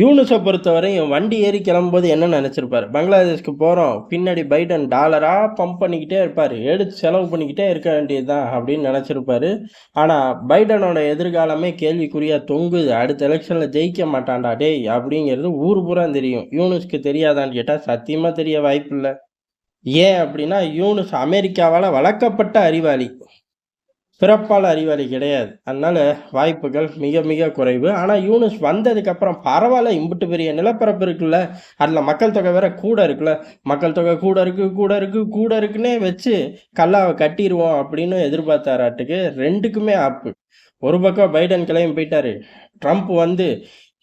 யூனுஸை பொறுத்தவரையும் வண்டி ஏறி கிளம்பும்போது என்ன நினச்சிருப்பார்? பங்களாதேஷ்க்கு போகிறோம் பின்னாடி பைடன் டாலராக பம்ப் பண்ணிக்கிட்டே இருப்பார். எடுத்து செலவு பண்ணிக்கிட்டே இருக்க வேண்டியது தான் அப்படின்னு நினச்சிருப்பார். ஆனால் பைடனோட எதிர்காலமே கேள்விக்குறியாக தொங்குது. அடுத்த எலெக்ஷனில் ஜெயிக்க மாட்டான்டா டேய் அப்படிங்கிறது ஊர் பூரா தெரியும். யூனுஸ்க்கு தெரியாதான்னு கேட்டால் சத்தியமாக தெரிய வாய்ப்பில்லை. ஏன் அப்படின்னா யூனுஸ் அமெரிக்காவால் வளர்க்கப்பட்ட அறிவாளி. பிறப்பால் அறிவாளி கிடையாது. அதனால வாய்ப்புகள் மிக மிக குறைவு. ஆனால் யூனிஸ் வந்ததுக்கப்புறம் பரவாயில்ல இம்புட்டு பெரிய நிலப்பரப்பு இருக்குல்ல. அதில் மக்கள் தொகை வேற கூட இருக்குல்ல. மக்கள் தொகை கூட இருக்கு கூட இருக்கு கூட இருக்குன்னே வச்சு கல்லாவை கட்டிடுவோம் அப்படின்னு எதிர்பார்த்தாராட்டுக்கு ரெண்டுக்குமே ஆப்பு. ஒரு பக்கம் பைடன் கிளம்பி போயிட்டாரு. ட்ரம்ப் வந்து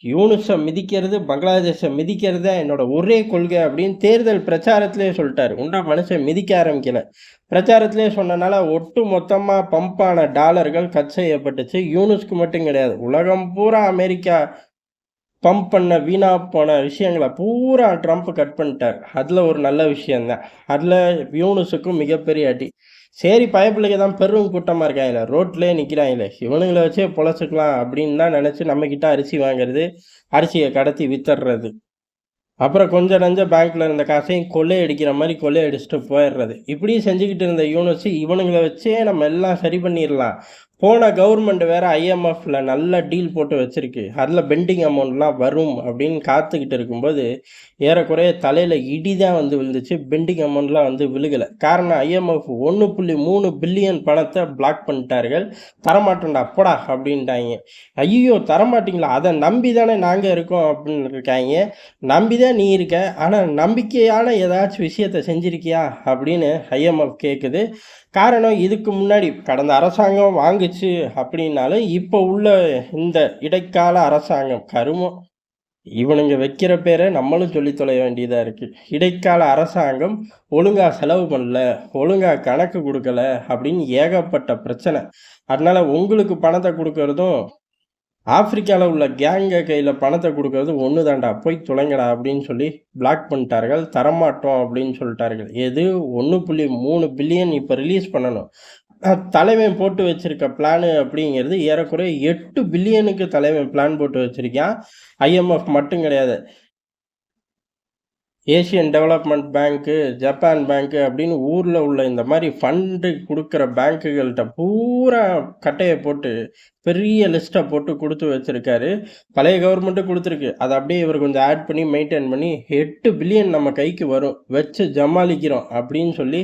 யூனுஸை மிதிக்கிறது பங்களாதேஷை மிதிக்கிறது தான் என்னோட ஒரே கொள்கை அப்படின்னு தேர்தல் பிரச்சாரத்திலே சொல்லிட்டார். உண்டா மனுஷன் மிதிக்க ஆரம்பிக்கல. பிரச்சாரத்திலே சொன்னனால ஒட்டு மொத்தமாக பம்பான டாலர்கள் கட் செய்யப்பட்டுச்சு. யூனுஸ்க்கு மட்டும் கிடையாது. உலகம் பூரா அமெரிக்கா பம்ப் பண்ண வீணா போன விஷயங்களை பூரா ட்ரம்ப் கட் பண்ணிட்டார். அதில் ஒரு நல்ல விஷயந்தான் அதில் யூனுஸுக்கும் மிகப்பெரிய அடி. சரி பயப்பிள்ளைக்கு தான் பெரும் கூட்டமாக இருக்காங்களே ரோட்லேயே நிற்கிறாங்களே இவனுங்களை வச்சே பொழைச்சிக்கலாம் அப்படின்னு தான் நினச்சி நம்மக்கிட்ட அரிசி வாங்குறது அரிசியை கடத்தி வித்துடுறது. அப்புறம் கொஞ்சம் நஞ்ச பேங்க்கில் இருந்த காசையும் கொள்ளையடிக்கிற மாதிரி கொள்ளையடிச்சிட்டு போயிடுறது. இப்படி செஞ்சுக்கிட்டு இருந்த யூனிவர்சிட்டி இவனுங்களை வச்சே நம்ம எல்லாம் சரி பண்ணிடலாம். போன கவர்மெண்ட் வேற ஐஎம்எஃப்ல நல்ல டீல் போட்டு வச்சிருக்கு. அதில் பெண்டிங் அமௌண்ட்லாம் வரும் அப்படின்னு காத்துக்கிட்டு இருக்கும்போது ஏறக்குறைய தலையில் இடி தான் வந்து விழுந்துச்சு. பெண்டிங் அமௌண்ட்லாம் வந்து விழுகலை. காரணம் ஐஎம்எஃப் ஒன்று புள்ளி மூணு பில்லியன் பணத்தை பிளாக் பண்ணிட்டார்கள். தரமாட்டோம்டா போடா அப்படின்ட்டாங்க. ஐயோ தரமாட்டிங்களா? அதை நம்பி தானே நாங்கள் இருக்கோம் அப்படின்னு இருக்காங்க நம்பி தான் நீ இருக்க. ஆனால் நம்பிக்கையான ஏதாச்சும் விஷயத்த செஞ்சிருக்கியா அப்படின்னு ஐஎம்எஃப் கேட்குது காரணம் இதுக்கு முன்னாடி கடந்த அரசாங்கம் வாங்க ஆகிச்சு அப்படின்னாலும் இப்போ உள்ள இந்த இடைக்கால அரசாங்கம் கருமம். இவனுங்க வைக்கிற பேரை நம்மளும் சொல்லி தொலைய வேண்டியதாக இருக்குது இடைக்கால அரசாங்கம் ஒழுங்காக செலவு பண்ணல ஒழுங்காக கணக்கு கொடுக்கல அப்படின்னு ஏகப்பட்ட பிரச்சனை. அதனால் உங்களுக்கு பணத்தை கொடுக்கறதும் ஆப்பிரிக்காவில் உள்ள கேங்க கையில் பணத்தை கொடுக்கறது ஒன்று தாண்டா போய் தொலைங்கடா அப்படின்னு சொல்லி பிளாக் பண்ணிட்டார்கள் தரமாட்டோம் அப்படின்னு சொல்லிட்டார்கள். எது? ஒன்று புள்ளி மூணு பில்லியன் இப்போ ரிலீஸ் பண்ணணும். தலைவன் போட்டு வச்சிருக்க பிளானு அப்படிங்கிறது ஏறக்குறைய எட்டு பில்லியனுக்கு தலைவன் பிளான் போட்டு வச்சிருக்கான். ஐஎம்எஃப் மட்டும் கிடையாது. Asian development bank Japan bank அப்படின்னு ஊரில் உள்ள இந்த மாதிரி ஃபண்டு கொடுக்குற பேங்க்குகள்கிட்ட பூரா கட்டையை போட்டு பெரிய லிஸ்ட்டை போட்டு கொடுத்து வச்சுருக்காரு. பழைய கவர்மெண்ட்டும் கொடுத்துருக்கு. அதை அப்படியே இவர் கொஞ்சம் ஆட் பண்ணி மெயின்டைன் பண்ணி எட்டு பில்லியன் நம்ம கைக்கு வரும். வச்சு ஜமாளிக்கிறோம் அப்படின்னு சொல்லி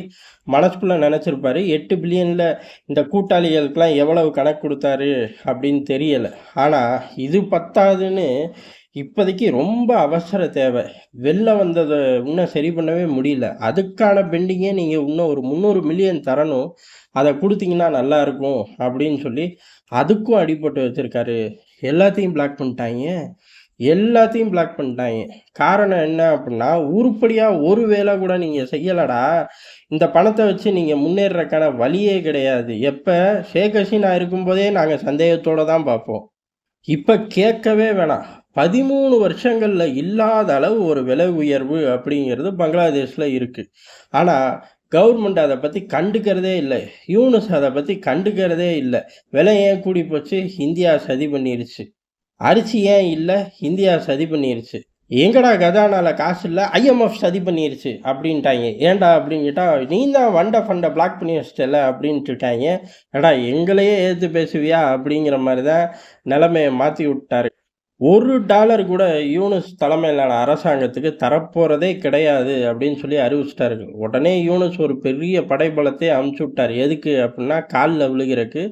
மனசுக்குள்ளே நினச்சிருப்பாரு. எட்டு பில்லியனில் இந்த கூட்டாளிகளுக்கெல்லாம் எவ்வளவு கணக்கு கொடுத்தாரு அப்படின்னு தெரியலை. ஆனால் இது பத்தாதுன்னு இப்போதைக்கு ரொம்ப அவசர தேவை. வெளில வந்ததை இன்னும் சரி பண்ணவே முடியல. அதுக்கான பெண்டிங்கே நீங்கள் இன்னும் ஒரு முந்நூறு மில்லியன் தரணும். அதை கொடுத்தீங்கன்னா நல்லா இருக்கும் அப்படின்னு சொல்லி அதுக்கும் அடிபட்டு வச்சுருக்காரு. எல்லாத்தையும் பிளாக் பண்ணிட்டாங்க. எல்லாத்தையும் பிளாக் பண்ணிட்டாங்க. காரணம் என்ன அப்படின்னா உருப்படியாக ஒரு வேலை கூட நீங்கள் செய்யலடா. இந்த பணத்தை வச்சு நீங்கள் முன்னேறக்கான வழியே கிடையாது. எப்போ? ஷேக் ஹசீனா இருக்கும்போதே நாங்கள் சந்தேகத்தோடு தான் பார்ப்போம். இப்போ கேட்கவே வேணாம். பதிமூணு வருஷங்களில் இல்லாத அளவு ஒரு விலை உயர்வு அப்படிங்கிறது பங்களாதேஷில் இருக்குது ஆனால் கவர்மெண்ட் அதை பற்றி கண்டுக்கிறதே இல்லை. யூனிஸ் அதை பற்றி கண்டுக்கிறதே இல்லை. விலை ஏன் கூடி போச்சு? இந்தியா சதி பண்ணிருச்சு. அரிசி ஏன் இல்லை? இந்தியா சதி பண்ணிருச்சு. எங்கடா கஜானால காசு இல்லை? ஐஎம்எஃப் சதி பண்ணிருச்சு அப்படின்ட்டாங்க. ஏன்டா அப்படின்னு கேட்டால் நீ தான் வண்டை ஃபண்டை பிளாக் பண்ணி வச்சிட்டல அப்படின்ட்டுட்டாங்க. ஏடா எங்களையே ஏற்று பேசுவியா அப்படிங்கிற மாதிரி தான் நிலைமையை மாற்றி விட்டாரு. ஒரு டாலர் கூட யூனுஸ் தலைமையிலான அரசாங்கத்துக்கு தரப்போகிறதே கிடையாது அப்படின்னு சொல்லி அறிவிச்சிட்டாரு உடனே யூனுஸ் ஒரு பெரிய படைபலத்தை அமுச்சு விட்டார். எதுக்கு அப்படின்னா காலில் விழுகிறக்கு.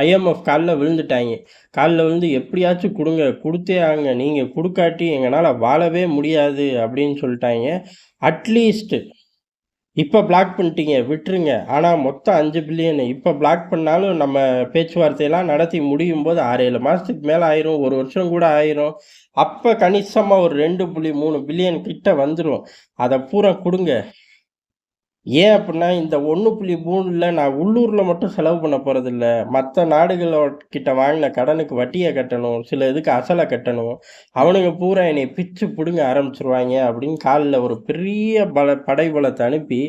ஐஎம்எஃப் காலில் விழுந்துட்டாங்க. காலில் விழுந்து எப்படியாச்சும் கொடுங்க கொடுத்தே ஆங்க நீங்கள் கொடுக்காட்டி எங்களால் வாழவே முடியாது அப்படின்னு சொல்லிட்டாங்க. அட்லீஸ்ட்டு இப்போ பிளாக் பண்ணிட்டீங்க விட்டுருங்க. ஆனால் மொத்தம் அஞ்சு பில்லியனு இப்போ பிளாக் பண்ணாலும் நம்ம பேச்சுவார்த்தையெல்லாம் நடத்தி முடியும் போது ஆறு ஏழு மாதத்துக்கு மேலே ஆயிரும் ஒரு வருஷம் கூட ஆயிரும். அப்போ கணிசமாக ஒரு ரெண்டு புள்ளி மூணு பில்லியன் கிட்ட வந்துடும் அதை பூரா கொடுங்க. ஏன் அப்படின்னா இந்த ஒன்று புள்ளி மூணில் நான் உள்ளூரில் மட்டும் செலவு பண்ண போகிறதில்ல மற்ற நாடுகளோட வாங்கின கடனுக்கு வட்டியை கட்டணும் சில இதுக்கு அசலை கட்டணும். அவனுங்க பூரா என்னை பிச்சு பிடுங்க ஆரம்பிச்சிருவாங்க அப்படின்னு காலில் ஒரு பெரிய பல படைபலத்தை அனுப்பி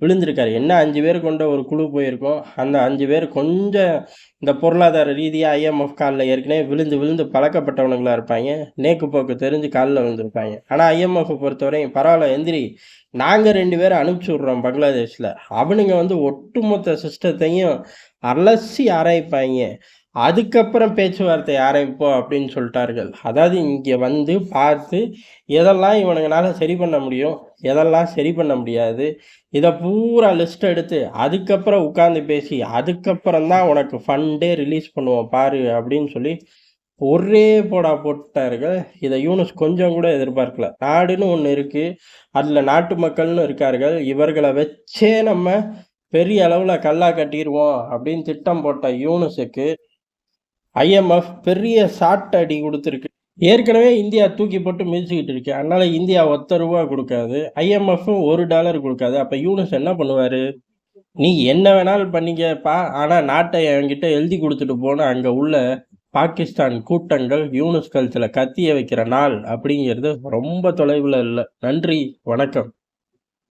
விழுந்திருக்காரு. என்ன அஞ்சு பேர் கொண்ட ஒரு குழு போயிருக்கோம். அந்த அஞ்சு பேர் கொஞ்சம் இந்த பொருளாதார ரீதியாக ஐஎம்எஃப் காலில் ஏற்கனவே விழுந்து விழுந்து பழக்கப்பட்டவனுங்களா இருப்பாங்க. நேக்கு போக்கு தெரிஞ்சு காலில் விழுந்திருப்பாங்க. ஆனால் ஐஎம்எஃப் பொறுத்தவரையும் பரவாயில்ல எந்திரி. நாங்கள் ரெண்டு பேரும் அனுப்பிச்சி விட்றோம் பங்களாதேஷில். அவனுங்க வந்து ஒட்டுமொத்த சிஸ்டத்தையும் அலசி ஆராய்ப்பாங்க. அதுக்கப்புறம் பேச்சுவார்த்தை ஆரம்பிப்போம் அப்படின்னு சொல்லிட்டார்கள். அதாவது இங்கே வந்து பார்த்து எதெல்லாம் இவனுங்களால் சரி பண்ண முடியும்? எதெல்லாம் சரி பண்ண முடியாது. இதை பூரா லிஸ்ட் எடுத்து அதுக்கப்புறம் உட்காந்து பேசி அதுக்கப்புறம் தான் உனக்கு ஃபண்டே ரிலீஸ் பண்ணுவோம் பாரு அப்படின்னு சொல்லி ஒரே போடா போட்டார்கள். இதை யூனஸ் கொஞ்சம் கூட எதிர்பார்க்கல. நாடுன்னு ஒன்று இருக்குது அதில் நாட்டு மக்கள்னு இருக்கார்கள். இவர்களை வச்சே நம்ம பெரிய அளவில் கல்லா கட்டிடுவோம் அப்படின்னு திட்டம் போட்ட யூனுஸுக்கு ஐஎம்எஃப் பெரிய சாட் அடி கொடுத்துருக்கு. ஏற்கனவே இந்தியா தூக்கி போட்டு மிதிச்சுக்கிட்டு இருக்கு. அதனால இந்தியா ஒத்த ரூபா கொடுக்காது. ஐஎம்எஃப்பும் ஒரு டாலர் கொடுக்காது. அப்போ யூனிஸ் என்ன பண்ணுவார்? நீ என்ன வேணாலும் பண்ணிக்கப்பா ஆனால் நாட்டை என்கிட்ட எழுதி கொடுத்துட்டு போன அங்கே உள்ள பாகிஸ்தான் கூட்டங்கள் யூனிஸ் கழுத்தில் கத்திய வைக்கிற நாள் அப்படிங்கிறது ரொம்ப தொலைவில் இல்லை. நன்றி வணக்கம்.